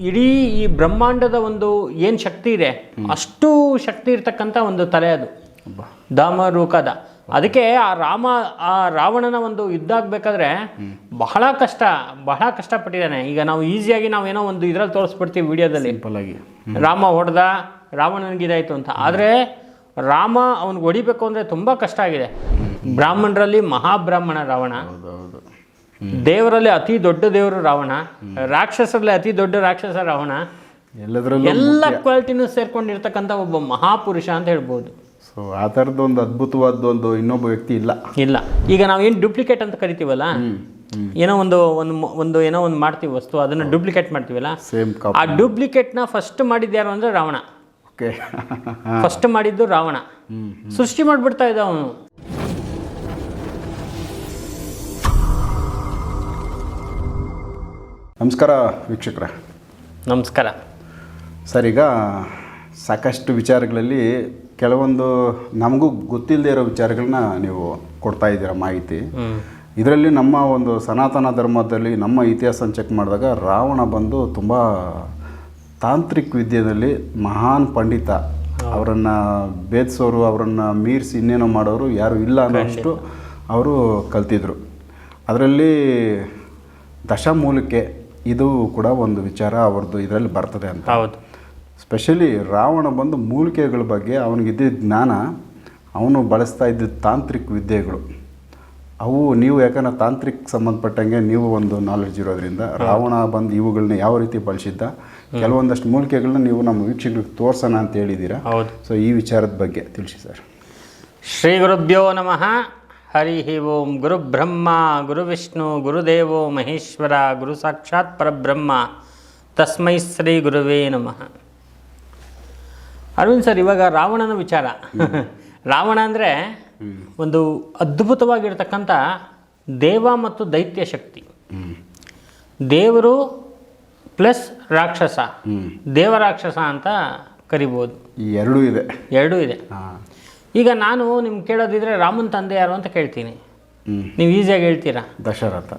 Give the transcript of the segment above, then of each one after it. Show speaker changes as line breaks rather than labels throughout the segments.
ಇಡೀ ಈ ಬ್ರಹ್ಮಾಂಡದ ಒಂದು ಏನು ಶಕ್ತಿ ಇದೆ? ಅಷ್ಟು ಶಕ್ತಿ ಇರ್ತಕ್ಕಂಥ ಒಂದು ತಲೆ ಅದು. ದಾಮರೂಕದ ಅದಕ್ಕೆ ಆ ರಾಮ ಆ ರಾವಣನ ಒಂದು ಯುದ್ಧ ಆಗಬೇಕಾದ್ರೆ ಬಹಳ ಕಷ್ಟ ಬಹಳ ಕಷ್ಟಪಟ್ಟಿದ್ದಾನೆ. ಈಗ ನಾವು ಈಸಿಯಾಗಿ ನಾವೇನೋ ಒಂದು ಇದರಲ್ಲಿ ತೋರಿಸ್ಬಿಡ್ತೀವಿ ವಿಡಿಯೋದಲ್ಲಿ.
ಆಗಿ.
ರಾಮ ಹೊಡೆದ ರಾವಣನಿಗೆ ಇದಾಯಿತು ಅಂತ. ಆದರೆ ರಾಮ ಅವನಿಗೆ ಹೊಡಿಬೇಕು ಅಂದರೆ ತುಂಬ ಕಷ್ಟ ಆಗಿದೆ. ಬ್ರಾಹ್ಮಣರಲ್ಲಿ ಮಹಾಬ್ರಾಹ್ಮಣ ರಾವಣ. ದೇವರಲ್ಲಿ ಅತಿ ದೊಡ್ಡ ದೇವರು ರಾವಣ ರಾಕ್ಷಸರಲ್ಲಿ ಅತಿ ದೊಡ್ಡ ರಾಕ್ಷಸ ರಾವಣ.
ಎಲ್ಲದರಲ್ಲೂ
ಎಲ್ಲ ಕ್ವಾಲಿಟಿನೂ ಸೇರ್ಕೊಂಡಿರ್ತಕ್ಕಂಥ ಒಬ್ಬ ಮಹಾಪುರುಷ ಅಂತ ಹೇಳ್ಬೋದು.
ಸೊ ಆ ಥರದ್ದು ಒಂದು ಅದ್ಭುತವಾದ ಒಂದು ಇನ್ನೊಬ್ಬ ವ್ಯಕ್ತಿ ಇಲ್ಲ.
ಇಲ್ಲ. ಈಗ ನಾವೇನು ಡುಪ್ಲಿಕೇಟ್ ಅಂತ ಕರಿತೀವಲ್ಲ? ಏನೋ ಒಂದು ಒಂದು ಒಂದು ಏನೋ ಒಂದು ಮಾಡ್ತೀವಿ ವಸ್ತು ಅದನ್ನು ಡೂಪ್ಲಿಕೇಟ್ ಮಾಡ್ತೀವಲ್ಲ?
ಸೇಮ್
ಆ ಡೂಪ್ಲಿಕೇಟ್ನ ಫಸ್ಟ್ ಮಾಡಿದ್ದು ಯಾರು ಅಂದರೆ ರಾವಣ.
ಓಕೆ
ಫಸ್ಟ್ ಮಾಡಿದ್ದು ರಾವಣ. ಸೃಷ್ಟಿ ಮಾಡಿಬಿಡ್ತಾ ಇದ್ದ ಅವನು.
ನಮಸ್ಕಾರ ವೀಕ್ಷಕರ.
ನಮಸ್ಕಾರ.
ಸರ್ ಈಗ ಸಾಕಷ್ಟು ವಿಚಾರಗಳಲ್ಲಿ ಕೆಲವೊಂದು ನಮಗೂ ಗೊತ್ತಿಲ್ಲದೆ ಇರೋ ವಿಚಾರಗಳನ್ನ ನೀವು ಕೊಡ್ತಾ ಇದ್ದೀರ ಮಾಹಿತಿ. ಇದರಲ್ಲಿ ನಮ್ಮ ಒಂದು ಸನಾತನ ಧರ್ಮದಲ್ಲಿ ನಮ್ಮ ಇತಿಹಾಸನ ಚೆಕ್ ಮಾಡಿದಾಗ ರಾವಣ ಬಂದು ತುಂಬ ತಾಂತ್ರಿಕ ವಿದ್ಯೆಯಲ್ಲಿ ಮಹಾನ್ ಪಂಡಿತ. ಅವರನ್ನು ಭೇದಿಸೋರು ಅವರನ್ನು ಮೀರಿಸಿ ಇನ್ನೇನೋ ಮಾಡೋರು ಯಾರು ಇಲ್ಲ ಅನ್ನೋಷ್ಟು ಅವರು ಕಲ್ತಿದ್ರು. ಅದರಲ್ಲಿ ದಶಮೂಲಿಕೆ ಇದು ಕೂಡ ಒಂದು ವಿಚಾರ ಅವ್ರದ್ದು ಇದರಲ್ಲಿ ಬರ್ತದೆ ಅಂತ.
ಹೌದು.
ಸ್ಪೆಷಲಿ ರಾವಣ ಬಂದು ಮೂಲಿಕೆಗಳ ಬಗ್ಗೆ ಅವನಿಗಿದ್ದ ಜ್ಞಾನ ಅವನು ಬಳಸ್ತಾ ಇದ್ದ ತಾಂತ್ರಿಕ ವಿದ್ಯೆಗಳು. ಅವು ನೀವು ಯಾಕಂದ್ರೆ ತಾಂತ್ರಿಕ ಸಂಬಂಧಪಟ್ಟಂಗೆ ನೀವು ಒಂದು ನಾಲೆಡ್ಜ್ ಇರೋದ್ರಿಂದ ರಾವಣ ಬಂದು ಇವುಗಳನ್ನ ಯಾವ ರೀತಿ ಬಳಸಿದ್ದ ಕೆಲವೊಂದಷ್ಟು ಮೂಲಿಕೆಗಳನ್ನ ನೀವು ನಮ್ಮ ವೀಕ್ಷಕರಿಗೆ ತೋರ್ಸೋಣ ಅಂತ ಹೇಳಿದ್ದೀರಾ?
ಹೌದು.
ಸೊ ಈ ವಿಚಾರದ ಬಗ್ಗೆ ತಿಳಿಸಿ ಸರ್.
ಶ್ರೀ ಗುರುಭ್ಯೋ ನಮಃ. ಹರಿ ಓಂ ಗುರು ಬ್ರಹ್ಮ ಗುರು ವಿಷ್ಣು ಗುರುದೇವೋ ಮಹೇಶ್ವರ ಗುರು ಸಾಕ್ಷಾತ್ ಪರಬ್ರಹ್ಮ. ತಸ್ಮೈ ಶ್ರೀ ಗುರುವೇ ನಮಃ. ಅರವಿಂದ್ ಸರ್ ಇವಾಗ ರಾವಣನ ವಿಚಾರ. ರಾವಣ ಅಂದರೆ ಒಂದು ಅದ್ಭುತವಾಗಿರ್ತಕ್ಕಂಥ ದೇವ ಮತ್ತು ದೈತ್ಯ ಶಕ್ತಿ. ದೇವರು ಪ್ಲಸ್ ರಾಕ್ಷಸ. ದೇವರಾಕ್ಷಸ ಅಂತ ಕರಿಬೋದು.
ಎರಡೂ ಇದೆ.
ಎರಡೂ ಇದೆ. ಈಗ ನಾನು ನಿಮ್ಗೆ ಕೇಳೋದಿದ್ರೆ ರಾಮನ ತಂದೆ ಯಾರು ಅಂತ ಕೇಳ್ತೀನಿ. ನೀವು ಈಸಿಯಾಗಿ ಹೇಳ್ತೀರಾ?
ದಶರಥ.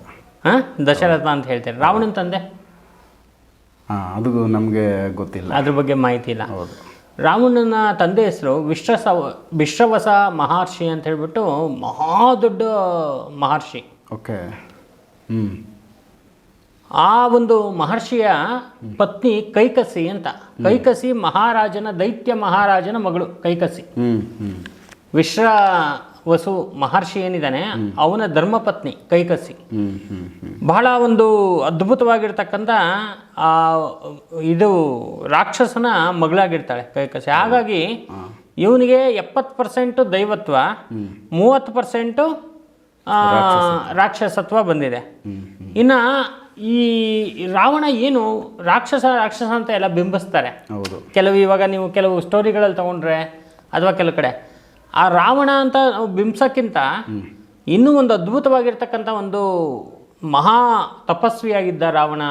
ಹಾಂ? ದಶರಥ ಅಂತ ಹೇಳ್ತೀರಾ? ರಾವಣನ ತಂದೆ?
ಹಾಂ ಅದು ನಮಗೆ ಗೊತ್ತಿಲ್ಲ.
ಅದ್ರ ಬಗ್ಗೆ ಮಾಹಿತಿ ಇಲ್ಲ.
ಹೌದು.
ರಾವಣನ ತಂದೆ ಹೆಸರು ವಿಶ್ರಸ ವಿಶ್ರವಸ ಮಹರ್ಷಿ ಅಂತ ಹೇಳ್ಬಿಟ್ಟು ಮಹಾ ದೊಡ್ಡ ಮಹರ್ಷಿ.
ಓಕೆ. ಹ್ಞೂ
ಆ ಒಂದು ಮಹರ್ಷಿಯ ಪತ್ನಿ ಕೈಕಸಿ ಅಂತ. ಕೈಕಸಿ ಮಹಾರಾಜನ ದೈತ್ಯ ಮಹಾರಾಜನ ಮಗಳು ಕೈಕಸಿ. ವಿಶ್ರ ವಸು ಮಹರ್ಷಿ ಏನಿದ್ದಾನೆ ಅವನ ಧರ್ಮಪತ್ನಿ ಕೈಕಸಿ. ಬಹಳ ಒಂದು ಅದ್ಭುತವಾಗಿರ್ತಕ್ಕಂಥ ಆ ಇದು ರಾಕ್ಷಸನ ಮಗಳಾಗಿರ್ತಾಳೆ ಕೈಕಸಿ. ಹಾಗಾಗಿ ಇವನಿಗೆ ಎಪ್ಪತ್ತು ಪರ್ಸೆಂಟು ದೈವತ್ವ ಮೂವತ್ತು ಪರ್ಸೆಂಟು ರಾಕ್ಷಸತ್ವ. ಬಂದಿದೆ. ಇನ್ನು ಈ ರಾವಣ ಏನು ರಾಕ್ಷಸ ರಾಕ್ಷಸ ಅಂತ ಎಲ್ಲ ಬಿಂಬಿಸ್ತಾರೆ.
ಹೌದು.
ಕೆಲವು ಇವಾಗ ನೀವು ಕೆಲವು ಸ್ಟೋರಿಗಳಲ್ಲಿ ತಗೊಂಡ್ರೆ ಅಥವಾ ಕೆಲವು ಕಡೆ ಆ ರಾವಣ ಅಂತ ನಾವು ಬಿಂಬಿಸೋಕ್ಕಿಂತ ಇನ್ನೂ ಒಂದು ಅದ್ಭುತವಾಗಿರ್ತಕ್ಕಂಥ ಒಂದು ಮಹಾ ತಪಸ್ವಿಯಾಗಿದ್ದ ರಾವಣ.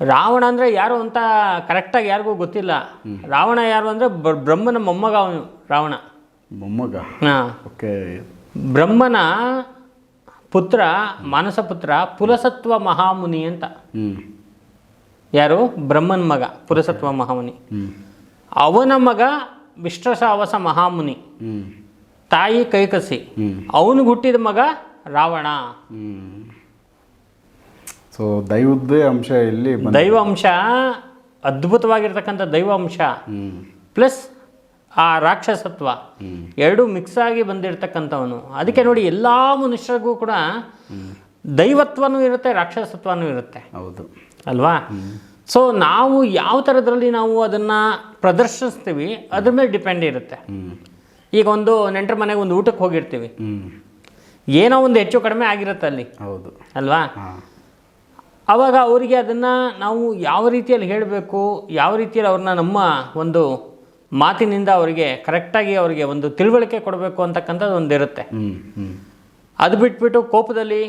ರಾವಣ ಅಂದರೆ ಯಾರು ಅಂತ ಕರೆಕ್ಟಾಗಿ ಯಾರಿಗೂ ಗೊತ್ತಿಲ್ಲ. ರಾವಣ ಯಾರು ಅಂದರೆ ಬ್ರಹ್ಮನ ಮೊಮ್ಮಗ ಅವನು ರಾವಣ.
ಮೊಮ್ಮಗ?
ಹಾಂ.
ಓಕೆ
ಬ್ರಹ್ಮನ ಪುತ್ರ ಮಾನಸ ಪುತ್ರ ಪುರಸತ್ವ ಮಹಾಮುನಿ ಅಂತ. ಯಾರು? ಬ್ರಹ್ಮನ್ ಮಗ ಪುರಸತ್ವ ಮಹಾಮುನಿ. ಅವನ ಮಗ ವಿಶ್ವಸಾವಸ ಮಹಾಮುನಿ. ತಾಯಿ ಕೈಕಸಿ. ಅವನು ಹುಟ್ಟಿದ ಮಗ ರಾವಣ.
ಸೊ ದೈವದ್ದೇ ಅಂಶ ಇಲ್ಲಿ
ದೈವ ಅಂಶ ಅದ್ಭುತವಾಗಿರ್ತಕ್ಕಂಥ ದೈವ ಅಂಶ ಪ್ಲಸ್ ಆ ರಾಕ್ಷಸತ್ವ ಎರಡೂ ಮಿಕ್ಸ್ ಆಗಿ ಬಂದಿರತಕ್ಕಂಥವನು. ಅದಕ್ಕೆ ನೋಡಿ ಎಲ್ಲ ಮನುಷ್ಯರಿಗೂ ಕೂಡ ದೈವತ್ವನೂ ಇರುತ್ತೆ ರಾಕ್ಷಸತ್ವನೂ ಇರುತ್ತೆ.
ಹೌದು.
ಅಲ್ವಾ? ಸೊ ನಾವು ಯಾವ ಥರದ್ರಲ್ಲಿ ನಾವು ಅದನ್ನು ಪ್ರದರ್ಶಿಸ್ತೀವಿ ಅದ್ರ ಮೇಲೆ ಡಿಪೆಂಡ್ ಇರುತ್ತೆ. ಈಗ ಒಂದು ನೆಂಟರ ಮನೆಗೆ ಒಂದು ಊಟಕ್ಕೆ ಹೋಗಿರ್ತೀವಿ. ಏನೋ ಒಂದು ಹೆಚ್ಚು ಕಡಿಮೆ ಆಗಿರುತ್ತೆ ಅಲ್ಲಿ.
ಹೌದು.
ಅಲ್ವಾ? ಅವಾಗ ಅವರಿಗೆ ಅದನ್ನು ನಾವು ಯಾವ ರೀತಿಯಲ್ಲಿ ಹೇಳಬೇಕು ಯಾವ ರೀತಿಯಲ್ಲಿ ಅವ್ರನ್ನ ನಮ್ಮ ಒಂದು ಮಾತಿನಿಂದ ಅವರಿಗೆ ಕರೆಕ್ಟಾಗಿ ಅವರಿಗೆ ಒಂದು ತಿಳುವಳಿಕೆ ಕೊಡಬೇಕು ಅಂತಕ್ಕಂಥದ್ದು ಒಂದು ಇರುತ್ತೆ ಅದು ಬಿಟ್ಬಿಟ್ಟು ಕೋಪದಲ್ಲಿ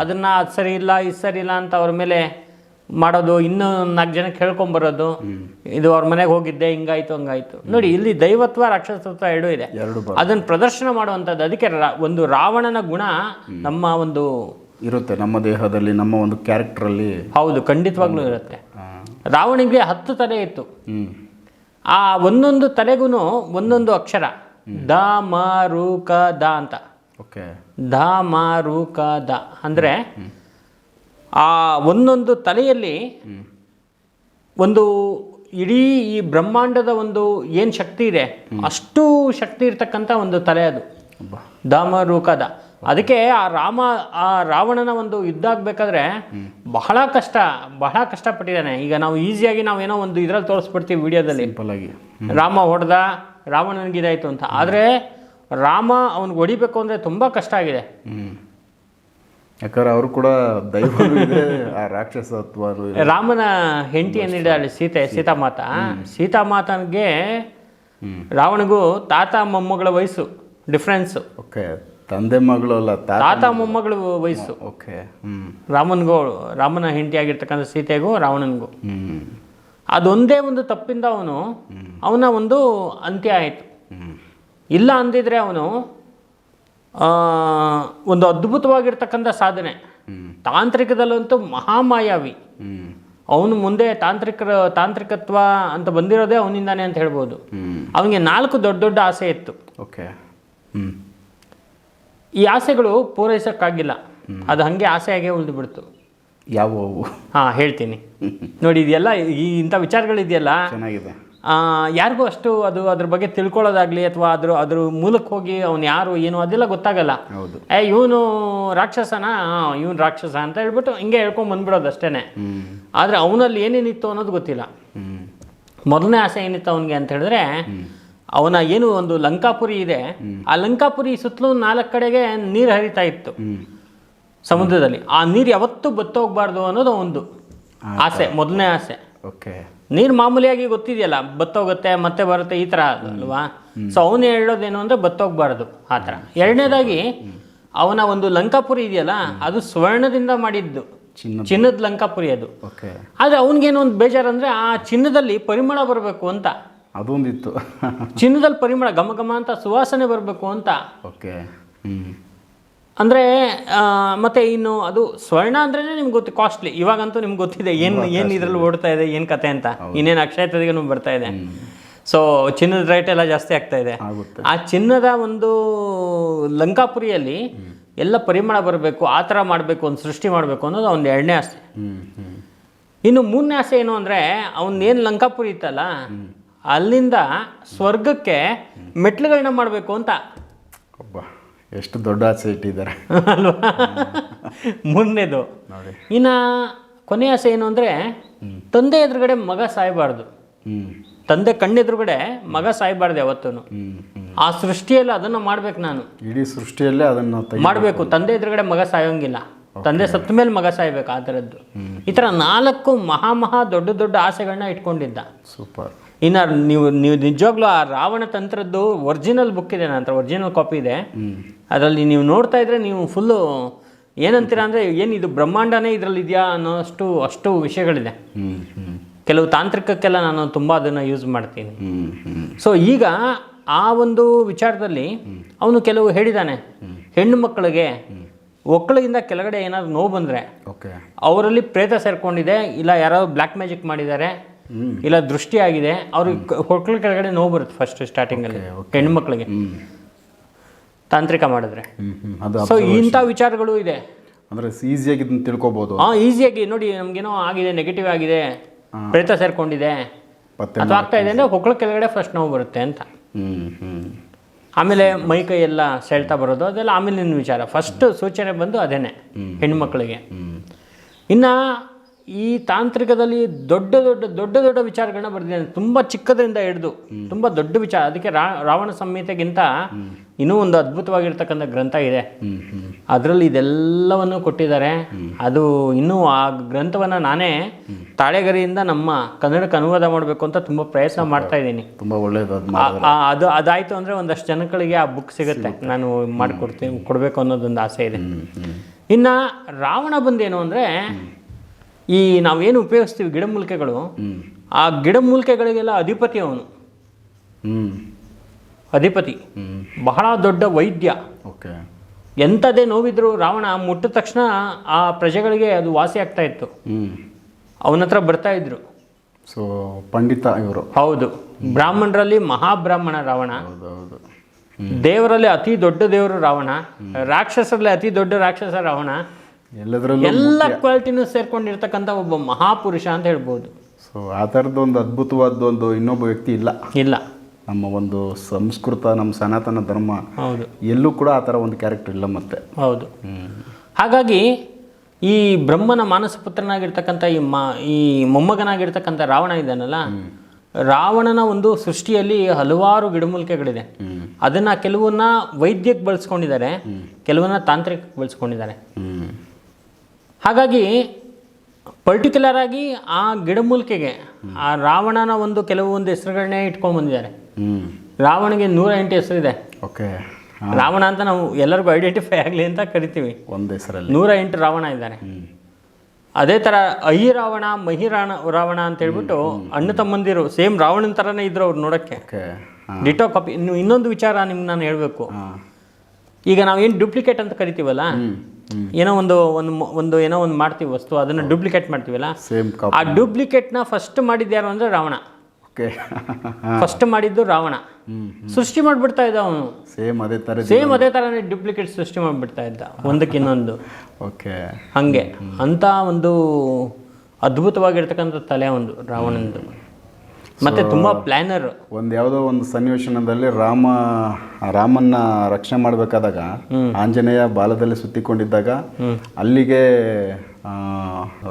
ಅದನ್ನು ಅದು ಸರಿ ಇಲ್ಲ ಇದು ಸರಿ ಇಲ್ಲ ಅಂತ ಅವ್ರ ಮೇಲೆ ಮಾಡೋದು ಇನ್ನೂ ನಾಲ್ಕು ಜನಕ್ಕೆ ಹೇಳ್ಕೊಂಬರೋದು ಇದು ಅವ್ರ ಮನೆಗೆ ಹೋಗಿದ್ದೆ ಹಿಂಗಾಯ್ತು ಹಂಗಾಯ್ತು. ನೋಡಿ ಇಲ್ಲಿ ದೈವತ್ವ ರಾಕ್ಷಸತ್ವ ಎರಡೂ ಇದೆ.
ಎರಡು
ಅದನ್ನು ಪ್ರದರ್ಶನ ಮಾಡುವಂಥದ್ದು ಅದಕ್ಕೆ ಒಂದು ರಾವಣನ ಗುಣ ನಮ್ಮ ಒಂದು
ಇರುತ್ತೆ ನಮ್ಮ ದೇಹದಲ್ಲಿ ನಮ್ಮ ಒಂದು ಕ್ಯಾರೆಕ್ಟ್ರಲ್ಲಿ
ಹೌದು ಖಂಡಿತವಾಗ್ಲೂ ಇರುತ್ತೆ. ರಾವಣಿಗೆ ಹತ್ತು ತಲೆ ಇತ್ತು. ಆ ಒಂದೊಂದು ತಲೆಗೂ ಒಂದೊಂದು ಅಕ್ಷರ. ದ ಮ ರು ಕ ದ ಅಂತ.
ಓಕೆ.
ದ ಮ ರು ಕ ದ. ಅಂದರೆ ಆ ಒಂದೊಂದು ತಲೆಯಲ್ಲಿ ಒಂದು ಇಡೀ ಈ ಬ್ರಹ್ಮಾಂಡದ ಒಂದು ಏನು ಶಕ್ತಿ ಇದೆ? ಅಷ್ಟು ಶಕ್ತಿ ಇರ್ತಕ್ಕಂಥ ಒಂದು ತಲೆ ಅದು. ದಾಮರೂಕದ ಅದಕ್ಕೆ ಆ ರಾಮ ಆ ರಾವಣನ ಒಂದು ಯುದ್ಧ ಆಗಬೇಕಾದ್ರೆ ಬಹಳ ಕಷ್ಟ ಬಹಳ ಕಷ್ಟಪಟ್ಟಿದ್ದಾನೆ. ಈಗ ನಾವು ಈಸಿಯಾಗಿ ನಾವೇನೋ ಒಂದು ಇದರಲ್ಲಿ ತೋರಿಸ್ಬಿಡ್ತೀವಿ ವಿಡಿಯೋದಲ್ಲಿ. ರಾಮ ಹೊಡೆದ ರಾವಣನಿಗೆ ಇದಾಯಿತು ಅಂತ. ಆದರೆ ರಾಮ ಅವ್ನಿಗೆ ಹೊಡಿಬೇಕು ಅಂದರೆ ತುಂಬ ಕಷ್ಟ ಆಗಿದೆ.
ಯಾಕಂದ್ರೆ ಅವರು ಕೂಡ
ರಾಮನ ಹೆಂಡತಿ ಏನಿದ್ದಾಳೆ ಸೀತೆ ಸೀತಾಮಾತ. ಸೀತಾಮಾತನಿಗೆ. ರಾವಣಿಗೂ ತಾತ ಮೊಮ್ಮಗಳ ವಯಸ್ಸು ಡಿಫ್ರೆನ್ಸು
ಓಕೆ ತಂದೆ ಮಗಳು ಅಲ್ಲ ತಾತ
ಮೊಮ್ಮಗಳು ವಯಸ್ಸು.
ಓಕೆ ಹ್ಞೂ
ರಾಮನಿಗೂ ರಾಮನ ಹೆಂಡತಿ ಆಗಿರ್ತಕ್ಕಂಥ ಸೀತೆಗೂ ರಾವಣನ್ಗೂ. ಅದೊಂದೇ ಒಂದು ತಪ್ಪಿಂದ ಅವನು ಅವನ ಒಂದು ಅಂತ್ಯ ಆಯಿತು. ಇಲ್ಲ ಅಂದಿದ್ರೆ ಅವನು ಒಂದು ಅದ್ಭುತವಾಗಿರ್ತಕ್ಕಂಥ ಸಾಧನೆ. ತಾಂತ್ರಿಕದಲ್ಲಂತೂ ಮಹಾಮಾಯಾವಿ. ಅವನು ಮುಂದೆ ತಾಂತ್ರಿಕರ ತಾಂತ್ರಿಕತ್ವ ಅಂತ ಬಂದಿರೋದೇ ಅವನಿಂದಾನೆ ಅಂತ ಹೇಳ್ಬೋದು. ಅವನಿಗೆ ನಾಲ್ಕು ದೊಡ್ಡ ದೊಡ್ಡ ಆಸೆ ಇತ್ತು.
ಓಕೆ ಹ್ಞೂ
ಈ ಆಸೆಗಳು ಪೂರೈಸೋಕ್ಕಾಗಿಲ್ಲ. ಅದು ಹಾಗೆ ಆಸೆಯಾಗೆ ಉಳಿದು ಬಿಡ್ತು
ಯಾವುವು?
ಹಾಂ ಹೇಳ್ತೀನಿ. ನೋಡಿ ಇದೆಲ್ಲ ಈ ಇಂಥ ವಿಚಾರಗಳಿದೆಯಲ್ಲ
ಚೆನ್ನಾಗಿದೆ.
ಯಾರಿಗೂ ಅಷ್ಟು ಅದು ಅದ್ರ ಬಗ್ಗೆ ತಿಳ್ಕೊಳ್ಳೋದಾಗ್ಲಿ ಅಥವಾ ಅದ್ರ ಅದ್ರ ಮೂಲಕ್ಕೆ ಹೋಗಿ ಅವ್ನು ಯಾರು ಏನು ಅದೆಲ್ಲ ಗೊತ್ತಾಗಲ್ಲ.
ಹೌದು.
ಏ ಇವನು ರಾಕ್ಷಸನ? ಇವನು ರಾಕ್ಷಸ ಅಂತ ಹೇಳ್ಬಿಟ್ಟು ಹಿಂಗೆ ಹೇಳ್ಕೊಂಡ್ ಬಂದ್ಬಿಡೋದು ಅಷ್ಟೇನೆ.
ಹ್ಞೂ
ಆದರೆ ಅವನಲ್ಲಿ ಏನೇನಿತ್ತು ಅನ್ನೋದು ಗೊತ್ತಿಲ್ಲ. ಮೊದಲನೇ ಆಸೆ ಏನಿತ್ತು ಅವನಿಗೆ ಅಂತ ಹೇಳಿದ್ರೆ ಅವನ ಏನು ಒಂದು ಲಂಕಾಪುರಿ ಇದೆ ಆ ಲಂಕಾಪುರಿ ಸುತ್ತಲೂ ನಾಲ್ಕು ಕಡೆಗೆ ನೀರು ಹರಿತಾ ಇತ್ತು. ಸಮುದ್ರದಲ್ಲಿ. ಆ ನೀರು ಯಾವತ್ತೂ ಬತ್ತೋಗ್ಬಾರ್ದು ಅನ್ನೋದು ಒಂದು ಆಸೆ ಮೊದಲನೇ ಆಸೆ.
ಓಕೆ.
ನೀರು ಮಾಮೂಲಿಯಾಗಿ ಗೊತ್ತಿದೆಯಲ್ಲ ಬತ್ತೋಗುತ್ತೆ ಮತ್ತೆ ಬರುತ್ತೆ ಈ ತರ ಅಲ್ವಾ? ಸೊ ಅವನು ಹೇಳೋದೇನು ಅಂದ್ರೆ ಬತ್ತೋಗ್ಬಾರ್ದು ಆ ತರ. ಎರಡನೇದಾಗಿ ಅವನ ಒಂದು ಲಂಕಾಪುರಿ ಇದೆಯಲ್ಲ ಅದು ಸ್ವರ್ಣದಿಂದ ಮಾಡಿದ್ದು.
ಚಿನ್ನ
ಚಿನ್ನದ ಲಂಕಾಪುರಿ ಅದು. ಆದ್ರೆ ಅವನಿಗೇನು ಒಂದು ಬೇಜಾರಂದ್ರೆ ಆ ಚಿನ್ನದಲ್ಲಿ ಪರಿಮಳ ಬರಬೇಕು ಅಂತ.
ಅದೊಂದಿತ್ತು.
ಚಿನ್ನದಲ್ಲಿ ಪರಿಮಳ ಘಮ ಘಮ ಅಂತ ಸುವಾಸನೆ ಬರಬೇಕು ಅಂತ.
ಓಕೆ. ಹ್ಞೂ
ಅಂದರೆ ಮತ್ತೆ ಇನ್ನು ಅದು ಸ್ವರ್ಣ ಅಂದ್ರೆ ನಿಮ್ಗೆ ಗೊತ್ತು ಕಾಸ್ಟ್ಲಿ ಇವಾಗಂತೂ ನಿಮ್ಗೆ ಗೊತ್ತಿದೆ ಏನು ಏನು ಇದರಲ್ಲಿ ಓಡ್ತಾ ಇದೆ ಏನು ಕತೆ ಅಂತ. ಇನ್ನೇನು ಅಕ್ಷಯ ತದಿಗೂ ಬರ್ತಾ ಇದೆ. ಸೊ ಚಿನ್ನದ ರೇಟ್ ಎಲ್ಲ ಜಾಸ್ತಿ ಆಗ್ತಾ ಇದೆ. ಆ ಚಿನ್ನದ ಒಂದು ಲಂಕಾಪುರಿಯಲ್ಲಿ ಎಲ್ಲ ಪರಿಮಳ ಬರಬೇಕು ಆ ಥರ ಮಾಡಬೇಕು ಒಂದು ಸೃಷ್ಟಿ ಮಾಡಬೇಕು ಅನ್ನೋದು ಅವನ ಎರಡನೇ ಆಸೆ. ಇನ್ನು ಮೂರನೇ ಆಸೆ ಏನು ಅಂದರೆ ಅವನೇನು ಲಂಕಾಪುರಿ ಇತ್ತಲ್ಲ ಅಲ್ಲಿಂದ ಸ್ವರ್ಗಕ್ಕೆ ಮೆಟ್ಲುಗಳನ್ನ ಮಾಡಬೇಕು ಅಂತ.
ಒಬ್ಬ ಎಷ್ಟು ದೊಡ್ಡ ಆಸೆ ಇಟ್ಟಿದ್ದಾರೆ.
ಅಲ್ವಾ? ಮೂರನೇದು.
ನೋಡಿ.
ಇನ್ನು ಕೊನೆಯ ಆಸೆ ಏನು ಅಂದರೆ ತಂದೆ ಎದುರುಗಡೆ ಮಗ ಸಾಯಬಾರ್ದು. ತಂದೆ ಕಣ್ಣೆದುರುಗಡೆ ಮಗ ಸಾಯಬಾರ್ದು ಯಾವತ್ತೂ ಆ ಸೃಷ್ಟಿಯಲ್ಲಿ ಅದನ್ನು ಮಾಡ್ಬೇಕು ನಾನು.
ಇಡೀ ಸೃಷ್ಟಿಯಲ್ಲೇ ಅದನ್ನು
ಮಾಡಬೇಕು. ತಂದೆ ಎದುರುಗಡೆ ಮಗ ಸಾಯೋಂಗಿಲ್ಲ. ತಂದೆ ಸತ್ತ ಮೇಲೆ ಮಗ ಸಾಯ್ಬೇಕು ಆ ಥರದ್ದು. ಈ ಥರ ನಾಲ್ಕು ಮಹಾ ಮಹಾ ದೊಡ್ಡ ದೊಡ್ಡ ಆಸೆಗಳನ್ನ ಇಟ್ಕೊಂಡಿದ್ದ.
ಸೂಪರ್.
ಇನ್ನು ನೀವು ನೀವು ನಿಜವಾಗ್ಲೂ ಆ ರಾವಣ ತಂತ್ರದ್ದು ಒರಿಜಿನಲ್ ಬುಕ್ ಇದೆ ನಂತರ ಹತ್ರ ಒರಿಜಿನಲ್ ಕಾಪಿ ಇದೆ. ಅದರಲ್ಲಿ ನೀವು ನೋಡ್ತಾ ಇದ್ರೆ ನೀವು ಫುಲ್ಲು ಏನಂತೀರಾ ಅಂದರೆ ಏನು ಇದು ಬ್ರಹ್ಮಾಂಡನೇ ಇದರಲ್ಲಿ ಇದೆಯಾ ಅನ್ನೋ ಅಷ್ಟು
ಅಷ್ಟು ವಿಷಯಗಳಿದೆ
ಕೆಲವು ತಾಂತ್ರಿಕಕ್ಕೆಲ್ಲ ನಾನು ತುಂಬ ಅದನ್ನು ಯೂಸ್ ಮಾಡ್ತೀನಿ. ಸೊ ಈಗ ಆ ಒಂದು ವಿಚಾರದಲ್ಲಿ ಅವನು ಕೆಲವು ಹೇಳಿದ್ದಾನೆ ಹೆಣ್ಣು ಮಕ್ಕಳಿಗೆ ಒಕ್ಕಳಿಂದ ಕೆಳಗಡೆ ಏನಾದ್ರು ನೋವು ಬಂದರೆ
ಓಕೆ.
ಅವರಲ್ಲಿ ಪ್ರೇತ ಸೇರ್ಕೊಂಡಿದೆ ಇಲ್ಲ ಯಾರೋ ಬ್ಲ್ಯಾಕ್ ಮ್ಯಾಜಿಕ್ ಮಾಡಿದ್ದಾರೆ ಇಲ್ಲ ದೃಷ್ಟಿ ಆಗಿದೆ ಅವ್ರಿಗೆ ಹೊಕ್ಕಳ ಕೆಳಗಡೆ ನೋವು ಬರುತ್ತೆ ಫಸ್ಟ್ ಸ್ಟಾರ್ಟಿಂಗಲ್ಲಿ ಹೆಣ್ಣು ಮಕ್ಕಳಿಗೆ. ತಾಂತ್ರಿಕ ಮಾಡಿದ್ರೆ. ಸೊ ಇಂಥ ವಿಚಾರಗಳು ಇದೆ.
ಅಂದರೆ ಈಸಿಯಾಗಿ ಇದನ್ನ ತಿಳ್ಕೊಬೋದು.
ಹಾಂ ಈಸಿಯಾಗಿ ನೋಡಿ ನಮಗೇನೋ ಆಗಿದೆ ನೆಗೆಟಿವ್ ಆಗಿದೆ ಪ್ರೇತ ಸೇರ್ಕೊಂಡಿದೆ. ಅದು ಆಗ್ತಾ ಇದೆ ಅಂದರೆ ಹೊಕ್ಕಳ ಕೆಳಗಡೆ ಫಸ್ಟ್ ನೋವು ಬರುತ್ತೆ ಅಂತ.
ಹ್ಞೂ ಹ್ಞೂ
ಆಮೇಲೆ ಮೈ ಕೈ ಎಲ್ಲ ಸೆಳ್ತಾ ಬರೋದು ಅದೆಲ್ಲ ಆಮೇಲಿನ ವಿಚಾರ. ಫಸ್ಟ್ ಸೂಚನೆ ಬಂದು ಅದೇನೆ ಹೆಣ್ಮಕ್ಳಿಗೆ ಇನ್ನು ಈ ತಾಂತ್ರಿಕದಲ್ಲಿ ದೊಡ್ಡ ದೊಡ್ಡ ದೊಡ್ಡ ದೊಡ್ಡ ವಿಚಾರಗಳನ್ನ ಬರೆದಿದ್ದಾನೆ ತುಂಬ ಚಿಕ್ಕದ್ರಿಂದ ಹಿಡಿದು ತುಂಬ ದೊಡ್ಡ ವಿಚಾರ. ಅದಕ್ಕೆ ರಾವಣ ಸಂಹಿತೆಗಿಂತ ಇನ್ನೂ ಒಂದು ಅದ್ಭುತವಾಗಿರ್ತಕ್ಕಂಥ ಗ್ರಂಥ ಇದೆ. ಅದರಲ್ಲಿ ಇದೆಲ್ಲವನ್ನು ಕೊಟ್ಟಿದ್ದಾರೆ. ಅದು ಇನ್ನೂ ಆ ಗ್ರಂಥವನ್ನು ನಾನೇ ತಾಳೆಗರಿಯಿಂದ ನಮ್ಮ ಕನ್ನಡಕ್ಕೆ ಅನುವಾದ ಮಾಡಬೇಕು ಅಂತ ತುಂಬ ಪ್ರಯತ್ನ ಮಾಡ್ತಾ ಇದ್ದೀನಿ.
ತುಂಬ ಒಳ್ಳೇದು ಅದು
ಅದಾಯಿತು ಅಂದರೆ ಒಂದಷ್ಟು ಜನಗಳಿಗೆ ಆ ಬುಕ್ ಸಿಗುತ್ತೆ. ನಾನು ಮಾಡಿಕೊಡ್ತೀನಿ ಕೊಡಬೇಕು ಅನ್ನೋದೊಂದು ಆಸೆ ಇದೆ. ಇನ್ನು ರಾವಣ ಬಂದೇನು ಅಂದರೆ ಈ ನಾವೇನು ಉಪಯೋಗಿಸ್ತೀವಿ ಗಿಡಮೂಲಿಕೆಗಳು ಆ ಗಿಡಮೂಲಿಕೆಗಳಿಗೆಲ್ಲ ಅಧಿಪತಿ ಅವನು. ಅಧಿಪತಿ. ಬಹಳ ದೊಡ್ಡ ವೈದ್ಯ.
ಓಕೆ.
ಎಂಥದೇ ನೋವಿದ್ರು ರಾವಣ ಮುಟ್ಟಿದ ತಕ್ಷಣ ಆ ಪ್ರಜೆಗಳಿಗೆ ಅದು ವಾಸಿ ಆಗ್ತಾ ಇತ್ತು. ಅವನ ಹತ್ರ ಬರ್ತಾ ಇದ್ರು.
ಸೊ ಪಂಡಿತ ಇವರು.
ಹೌದು. ಬ್ರಾಹ್ಮಣರಲ್ಲಿ ಮಹಾಬ್ರಾಹ್ಮಣ ರಾವಣ.
ಹೌದು ಹೌದು.
ದೇವರಲ್ಲಿ ಅತಿ ದೊಡ್ಡ ದೇವರು ರಾವಣ. ರಾಕ್ಷಸರಲ್ಲಿ ಅತಿ ದೊಡ್ಡ ರಾಕ್ಷಸ ರಾವಣ.
ಎಲ್ಲದರಲ್ಲೂ
ಎಲ್ಲ ಕ್ವಾಲಿಟಿನೂ ಸೇರ್ಕೊಂಡಿರ್ತಕ್ಕಂಥ ಒಬ್ಬ ಮಹಾಪುರುಷ ಅಂತ ಹೇಳ್ಬೋದು.
ಸೊ ಆ ಥರದ್ದೊಂದು ಅದ್ಭುತವಾದ ಒಂದು ಇನ್ನೊಬ್ಬ ವ್ಯಕ್ತಿ ಇಲ್ಲ.
ಇಲ್ಲ.
ನಮ್ಮ ಒಂದು ಸಂಸ್ಕೃತ ನಮ್ಮ ಸನಾತನ ಧರ್ಮ
ಹೌದು.
ಎಲ್ಲೂ ಕೂಡ ಆ ಥರ ಒಂದು ಕ್ಯಾರೆಕ್ಟರ್ ಇಲ್ಲ ಮತ್ತೆ.
ಹೌದು. ಹಾಗಾಗಿ ಈ ಬ್ರಹ್ಮನ ಮಾನಸ ಪುತ್ರನಾಗಿರ್ತಕ್ಕಂಥ ಈ ಮ ಈ ಮೊಮ್ಮಗನಾಗಿರ್ತಕ್ಕಂಥ ರಾವಣ ಇದ್ದಾನಲ್ಲ ರಾವಣನ ಒಂದು ಸೃಷ್ಟಿಯಲ್ಲಿ ಹಲವಾರು ಗಿಡಮೂಲಿಕೆಗಳಿದೆ. ಅದನ್ನ ಕೆಲವನ್ನ ವೈದ್ಯಕ್ಕೆ ಬಳಸ್ಕೊಂಡಿದ್ದಾರೆ ಕೆಲವನ್ನ ತಾಂತ್ರಿಕ ಬಳಸ್ಕೊಂಡಿದ್ದಾರೆ. ಹಾಗಾಗಿ ಪರ್ಟಿಕ್ಯುಲರ್ ಆಗಿ ಆ ಗಿಡಮೂಲಿಕೆಗೆ ಆ ರಾವಣನ ಒಂದು ಕೆಲವೊಂದು ಹೆಸರುಗಳನ್ನೇ ಇಟ್ಕೊಂಡು ಬಂದಿದ್ದಾರೆ. ರಾವಣಗೆ ನೂರ ಎಂಟು ಹೆಸರಿದೆ.
ಓಕೆ.
ರಾವಣ ಅಂತ ನಾವು ಎಲ್ಲರಿಗೂ ಐಡೆಂಟಿಫೈ ಆಗಲಿ ಅಂತ ಕರಿತೀವಿ.
ಒಂದು ಹೆಸರಲ್ಲಿ.
ನೂರ ಎಂಟು ರಾವಣ ಇದ್ದಾರೆ. ಅದೇ ಥರ ಐ ರಾವಣ ಮಹಿ ರಾಣ ರಾವಣ ಅಂತ ಹೇಳ್ಬಿಟ್ಟು ಅಣ್ಣ ತಮ್ಮಂದಿರು ಸೇಮ್ ರಾವಣನ ಥರನೇ ಇದ್ರು ಅವ್ರು ನೋಡೋಕ್ಕೆ. ಡಿಟೋ ಕಾಪಿ ಇನ್ನು ಇನ್ನೊಂದು ವಿಚಾರ ನಿಮ್ಗೆ ನಾನು ಹೇಳಬೇಕು. ಈಗ ನಾವು ಏನು ಡುಪ್ಲಿಕೇಟ್ ಅಂತ ಕರಿತೀವಲ್ಲ? ಏನೋ ಒಂದು ಒಂದು ಒಂದು ಏನೋ ಒಂದು ಮಾಡ್ತೀವಿ ವಸ್ತು ಅದನ್ನು ಡೂಪ್ಲಿಕೇಟ್ ಮಾಡ್ತೀವಲ್ಲ? ಆ ಡೂಪ್ಲಿಕೇಟ್ನ ಫಸ್ಟ್ ಮಾಡಿದ್ದು ಯಾರು ಅಂದರೆ ರಾವಣ.
ಓಕೆ.
ಫಸ್ಟ್ ಮಾಡಿದ್ದು ರಾವಣ. ಸೃಷ್ಟಿ ಮಾಡಿಬಿಡ್ತಾ ಇದ್ದ ಅವನು.
ಸೇಮ್ ಅದೇ ತರ
ಸೇಮ್ ಅದೇ ಥರನೇ ಡೂಪ್ಲಿಕೇಟ್ ಸೃಷ್ಟಿ ಮಾಡಿಬಿಡ್ತಾ ಇದ್ದ ಒಂದಕ್ಕಿನ್ನೊಂದು
ಓಕೆ.
ಹಂಗೆ. ಅಂತ ಒಂದು ಅದ್ಭುತವಾಗಿರ್ತಕ್ಕಂಥ ತಲೆ ಒಂದು ರಾವಣಂದು. ಮತ್ತೆ ತುಂಬಾ ಪ್ಲಾನರ್
ಒಂದ್ ಯಾವುದೋ ಒಂದು ಸನ್ನಿವೇಶನದಲ್ಲಿ ರಾಮ ರಾಮನ್ನ ರಕ್ಷಣೆ ಮಾಡಬೇಕಾದಾಗ ಆಂಜನೇಯ ಬಾಲದಲ್ಲಿ ಸುತ್ತಿಕೊಂಡಿದ್ದಾಗ ಅಲ್ಲಿಗೆ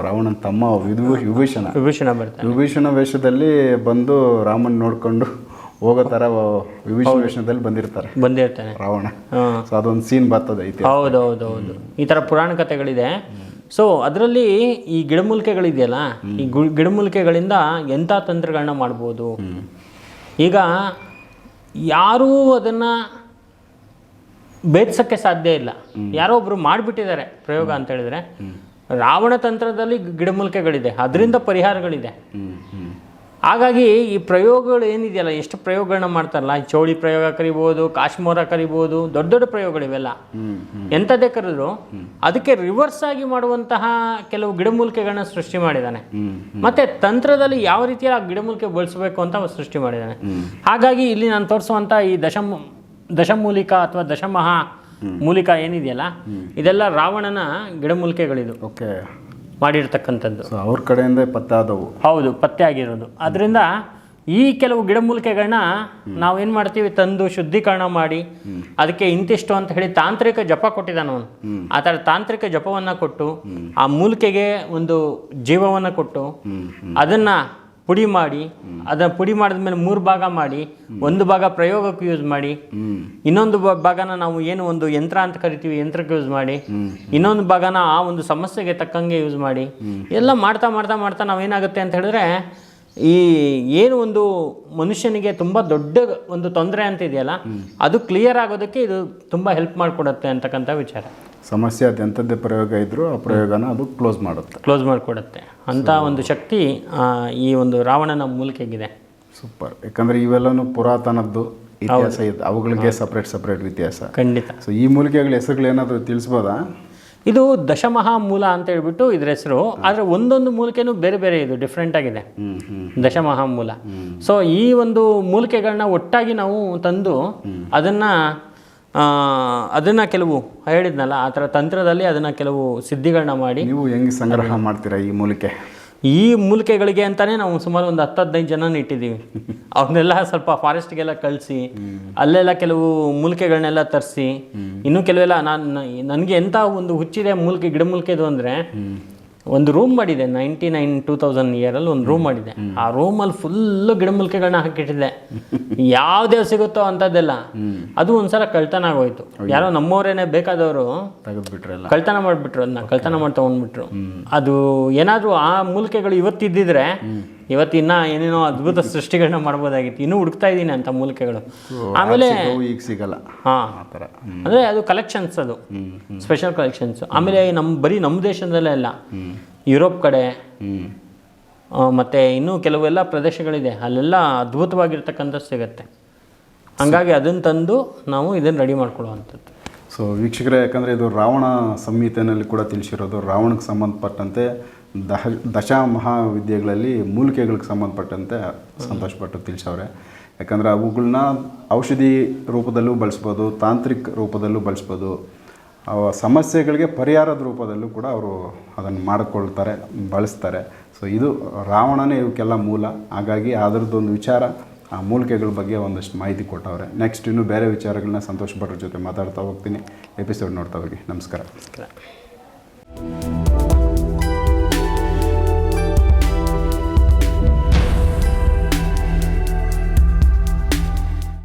ರಾವಣನ ತಮ್ಮ ವಿಭೂಷಣ
ವಿಭೀಷಣ
ವಿಭೂಷಣ ವೇಷದಲ್ಲಿ ಬಂದು ರಾಮನ್ ನೋಡ್ಕೊಂಡು ಹೋಗೋ ತರ ವಿಭೀಷಣ ವೇಷದಲ್ಲಿ ಬಂದಿರ್ತಾರೆ.
ಬಂದಿರ್ತಾನೆ.
ರಾವಣ. ಸೊ ಅದೊಂದು ಸೀನ್ ಬರ್ತದೆ ಐತಿ
ಹೌದು ಹೌದು ಹೌದು ಈ ತರ ಪುರಾಣ ಕಥೆಗಳಿದೆ. ಸೊ ಅದರಲ್ಲಿ ಈ ಗಿಡಮೂಲಿಕೆಗಳಿದೆಯಲ್ಲ ಈ ಗು- ಗಿಡಮೂಲಿಕೆಗಳಿಂದ ಎಂಥ ತಂತ್ರಗಳನ್ನ ಮಾಡ್ಬೋದು? ಈಗ ಯಾರೂ ಅದನ್ನ ಭೇದಿಸೋಕ್ಕೆ ಸಾಧ್ಯ ಇಲ್ಲ. ಯಾರೋ ಒಬ್ರು ಮಾಡಿಬಿಟ್ಟಿದ್ದಾರೆ ಪ್ರಯೋಗ ಅಂತ ಹೇಳಿದ್ರೆ ರಾವಣ ತಂತ್ರದಲ್ಲಿ ಗಿಡಮೂಲಿಕೆಗಳಿದೆ. ಅದರಿಂದ ಪರಿಹಾರಗಳಿದೆ. ಹಾಗಾಗಿ ಈ ಪ್ರಯೋಗಗಳು ಏನಿದೆಯಲ್ಲ ಎಷ್ಟು ಪ್ರಯೋಗಗಳನ್ನ ಮಾಡ್ತಾರಲ್ಲ? ಈ ಚೌಳಿ ಪ್ರಯೋಗ ಕರಿಬೋದು ಕಾಶ್ಮೋರ ಕರಿಬೋದು ದೊಡ್ಡ ದೊಡ್ಡ ಪ್ರಯೋಗಗಳಿವೆಲ್ಲ. ಎಂಥದ್ದೇ ಕರೆದ್ರು ಅದಕ್ಕೆ ರಿವರ್ಸ್ ಆಗಿ ಮಾಡುವಂತಹ ಕೆಲವು ಗಿಡಮೂಲಿಕೆಗಳನ್ನ ಸೃಷ್ಟಿ ಮಾಡಿದ್ದಾನೆ. ಮತ್ತೆ ತಂತ್ರದಲ್ಲಿ ಯಾವ ರೀತಿಯ ಆ ಗಿಡಮೂಲಿಕೆ ಬಳಸಬೇಕು ಅಂತ ಸೃಷ್ಟಿ ಮಾಡಿದ್ದಾನೆ. ಹಾಗಾಗಿ ಇಲ್ಲಿ ನಾನು ತೋರಿಸುವಂತಹ ಈ ದಶಮ ದಶಮೂಲಿಕ ಅಥವಾ ದಶಮಹಾ ಮೂಲಿಕ ಏನಿದೆಯಲ್ಲ ಇದೆಲ್ಲ ರಾವಣನ ಗಿಡಮೂಲಿಕೆಗಳಿದು.
ಓಕೆ.
ಮಾಡಿರ್ತಕ್ಕಂಥದ್ದು.
ಅವ್ರ ಕಡೆಯಿಂದ ಪತ್ತಾದವು.
ಹೌದು ಪತ್ತೆ ಆಗಿರೋದು. ಅದರಿಂದ ಈ ಕೆಲವು ಗಿಡಮೂಲಿಕೆಗಳನ್ನ ಏನು ಮಾಡ್ತೀವಿ? ತಂದು ಶುದ್ಧೀಕರಣ ಮಾಡಿ ಅದಕ್ಕೆ ಇಂತಿಷ್ಟು ಅಂತ ಹೇಳಿ ತಾಂತ್ರಿಕ ಜಪ ಕೊಟ್ಟಿದ್ದಾನೆ ಅವನು. ಆ ಥರ ತಾಂತ್ರಿಕ ಜಪವನ್ನು ಕೊಟ್ಟು ಆ ಮೂಲಿಕೆಗೆ ಒಂದು ಜೀವವನ್ನು ಕೊಟ್ಟು ಅದನ್ನು ಪುಡಿ ಮಾಡಿ ಅದನ್ನ ಪುಡಿ ಮಾಡಿದ ಮೇಲೆ ಮೂರು ಭಾಗ ಮಾಡಿ ಒಂದು ಭಾಗ ಪ್ರಯೋಗಕ್ಕೆ ಯೂಸ್ ಮಾಡಿ ಇನ್ನೊಂದು ಭಾಗನ ನಾವು ಏನು ಒಂದು ಯಂತ್ರ ಅಂತ ಕರಿತೀವಿ ಯಂತ್ರಕ್ಕೆ ಯೂಸ್ ಮಾಡಿ ಇನ್ನೊಂದು ಭಾಗನ ಆ ಒಂದು ಸಮಸ್ಯೆಗೆ ತಕ್ಕಂಗೆ ಯೂಸ್ ಮಾಡಿ ಎಲ್ಲ ಮಾಡ್ತಾ ಮಾಡ್ತಾ ಮಾಡ್ತಾ ನಾವೇನಾಗುತ್ತೆ ಅಂತ ಹೇಳಿದ್ರೆ ಈ ಏನು ಒಂದು ಮನುಷ್ಯನಿಗೆ ತುಂಬ ದೊಡ್ಡ ಒಂದು ತೊಂದರೆ ಅಂತ ಇದೆಯಲ್ಲ ಅದು ಕ್ಲಿಯರ್ ಆಗೋದಕ್ಕೆ ಇದು ತುಂಬ ಹೆಲ್ಪ್ ಮಾಡಿಕೊಡುತ್ತೆ ಅಂತಕ್ಕಂಥ ವಿಚಾರ.
ಸಮಸ್ಯೆ ಅದು ಎಂಥದ್ದೇ ಪ್ರಯೋಗ ಇದ್ದರೂ ಆ ಪ್ರಯೋಗನ ಅದು ಕ್ಲೋಸ್ ಮಾಡುತ್ತೆ.
ಕ್ಲೋಸ್ ಮಾಡಿಕೊಡುತ್ತೆ. ಅಂಥ ಒಂದು ಶಕ್ತಿ ಈ ಒಂದು ರಾವಣನ ಮೂಲಿಕೆಗಿದೆ.
ಸೂಪರ್. ಯಾಕಂದ್ರೆ ಇವೆಲ್ಲನೂ ಪುರಾತನದ್ದು ಇತಿಹಾಸ ಇದೆ. ಅವುಗಳಿಗೆ ಸಪ್ರೇಟ್ ಸಪ್ರೇಟ್ ಇತಿಹಾಸ
ಖಂಡಿತ.
ಸೊ ಈ ಮೂಲಿಕೆಗಳ ಹೆಸರುಗಳು ಏನಾದರೂ ತಿಳಿಸ್ಬೋದಾ?
ಇದು ದಶಮಹಾ ಮೂಲ ಅಂತ ಹೇಳ್ಬಿಟ್ಟು ಇದ್ರ ಹೆಸರು. ಆದರೆ ಒಂದೊಂದು ಮೂಲಿಕೆನೂ ಬೇರೆ ಬೇರೆ ಇದು ಡಿಫ್ರೆಂಟ್ ಆಗಿದೆ.
ದಶಮಹಾ
ಮೂಲ ಸೊ ಈ ಒಂದು ಮೂಲಿಕೆಗಳನ್ನ ಒಟ್ಟಾಗಿ ನಾವು ತಂದು ಅದನ್ನ ಅದನ್ನ ಕೆಲವು ಹೇಳಿದ್ನಲ್ಲ ಆ ಥರ ತಂತ್ರದಲ್ಲಿ ಅದನ್ನ ಕೆಲವು ಸಿದ್ಧಿಗಳನ್ನ ಮಾಡಿ.
ನೀವು ಹೆಂಗೆ ಸಂಗ್ರಹ ಮಾಡ್ತೀರಾ ಈ ಮೂಲಿಕೆ?
ಈ ಮೂಲಿಕೆಗಳಿಗೆ ಅಂತಾನೆ ನಾವು ಸುಮಾರು ಒಂದು ಹತ್ತು ಹದಿನೈದು ಜನ ಇಟ್ಟಿದ್ದೀವಿ. ಅವನ್ನೆಲ್ಲ ಸ್ವಲ್ಪ ಫಾರೆಸ್ಟ್ಗೆಲ್ಲ ಕಳಿಸಿ ಅಲ್ಲೆಲ್ಲ ಕೆಲವು ಮೂಲಿಕೆಗಳನ್ನೆಲ್ಲ ತರಿಸಿ ಇನ್ನೂ ಕೆಲವೆಲ್ಲ ನಾನು ನನಗೆ ಎಂಥ ಒಂದು ಹುಚ್ಚಿದೆ ಮೂಲಿಕೆ ಗಿಡಮೂಲಿಕೆದು ಅಂದರೆ ಒಂದು ರೂಮ್ ಮಾಡಿದೆ ನೈಂಟಿ ನೈನ್ ಟೂ ತೌಸಂಡ್ ಇಯರಲ್ಲಿ ಒಂದು ರೂಮ್ ಮಾಡಿದೆ. ಆ ರೂಮಲ್ಲಿ ಫುಲ್ಲು ಗಿಡಮೂಲಿಕೆಗಳನ್ನ ಹಾಕಿಟ್ಟಿದ್ದೆ. ಯಾವ್ದೇ ಸಿಗುತ್ತೋ ಅಂಥದ್ದೆಲ್ಲ ಅದು ಒಂದ್ಸಲ ಕಳ್ತನ ಆಗೋಯ್ತು. ಯಾರೋ ನಮ್ಮವರೇನೆ ಬೇಕಾದವರು ಕಳ್ತನ ಮಾಡಿಬಿಟ್ರು ಅದನ್ನ ಕಳ್ತನ ಮಾಡಿ ತಗೊಂಡ್ಬಿಟ್ರು ಅದು ಏನಾದರೂ ಆ ಮೂಲಿಕೆಗಳು ಇವತ್ತಿದ್ದಿದ್ರೆ ಇವತ್ತು ಇನ್ನ ಏನೇನೋ ಅದ್ಭುತ ಸೃಷ್ಟಿಗಳನ್ನ ಮಾಡ್ಬೋದಾಗಿತ್ತು. ಇನ್ನೂ ಹುಡುಕ್ತಾ ಇದ್ದೀನಿ ಅಂತ ಮೂಲಿಕೆಗಳು. ಆಮೇಲೆ
ಈಗ ಸಿಗಲ್ಲ.
ಹಾ.
ಆ ಥರ.
ಅಂದ್ರೆ ಅದು ಕಲೆಕ್ಷನ್ಸ್ ಅದು. ಸ್ಪೆಷಲ್ ಕಲೆಕ್ಷನ್ಸ್ ಆಮೇಲೆ ನಮ್ಮ ಬರೀ ನಮ್ಮ ದೇಶದಲ್ಲೇ ಅಲ್ಲ. ಯುರೋಪ್ ಕಡೆ. ಮತ್ತೆ ಇನ್ನೂ ಕೆಲವೆಲ್ಲ ಪ್ರದೇಶಗಳಿದೆ. ಅಲ್ಲೆಲ್ಲ ಅದ್ಭುತವಾಗಿರ್ತಕ್ಕಂಥ ಸಿಗುತ್ತೆ. ಹಂಗಾಗಿ ಅದನ್ನು ತಂದು ನಾವು ಇದನ್ನು ರೆಡಿ ಮಾಡ್ಕೊಳ್ಳುವಂಥದ್ದು.
ಸೊ ವೀಕ್ಷಕರೇ ಯಾಕಂದರೆ ಇದು ರಾವಣ ಸಂಹಿತೆಯಲ್ಲಿ ಕೂಡ ತಿಳಿಸಿರೋದು. ರಾವಣಕ್ಕೆ ಸಂಬಂಧಪಟ್ಟಂತೆ ದಹ ದಶ ಮಹಾವಿದ್ಯೆಗಳಲ್ಲಿ ಮೂಲಿಕೆಗಳಿಗೆ ಸಂಬಂಧಪಟ್ಟಂತೆ ಸಂತೋಷಪಟ್ಟು ತಿಳಿಸವ್ರೆ. ಯಾಕಂದರೆ ಅವುಗಳನ್ನ ಔಷಧಿ ರೂಪದಲ್ಲೂ ಬಳಸ್ಬೋದು, ತಾಂತ್ರಿಕ ರೂಪದಲ್ಲೂ ಬಳಸ್ಬೋದು. ಸಮಸ್ಯೆಗಳಿಗೆ ಪರಿಹಾರದ ರೂಪದಲ್ಲೂ ಕೂಡ ಅವರು ಅದನ್ನು ಮಾಡಿಕೊಳ್ತಾರೆ, ಬಳಸ್ತಾರೆ. ಸೊ, ಇದು ರಾವಣನೇ ಇವಕ್ಕೆಲ್ಲ ಮೂಲ. ಹಾಗಾಗಿ ಅದರದ್ದೊಂದು ವಿಚಾರ ಆ ಮೂಲಿಕೆಗಳ ಬಗ್ಗೆ ಒಂದಷ್ಟು ಮಾಹಿತಿ ಕೊಟ್ಟವ್ರೆ. ನೆಕ್ಸ್ಟ್ ಇನ್ನೂ ಬೇರೆ ವಿಚಾರಗಳನ್ನ ಸಂತೋಷ ಜೊತೆ ಮಾತಾಡ್ತಾ ಹೋಗ್ತೀನಿ. ಎಪಿಸೋಡ್ ನೋಡ್ತಾ ಹೋಗಿ.
ನಮಸ್ಕಾರ.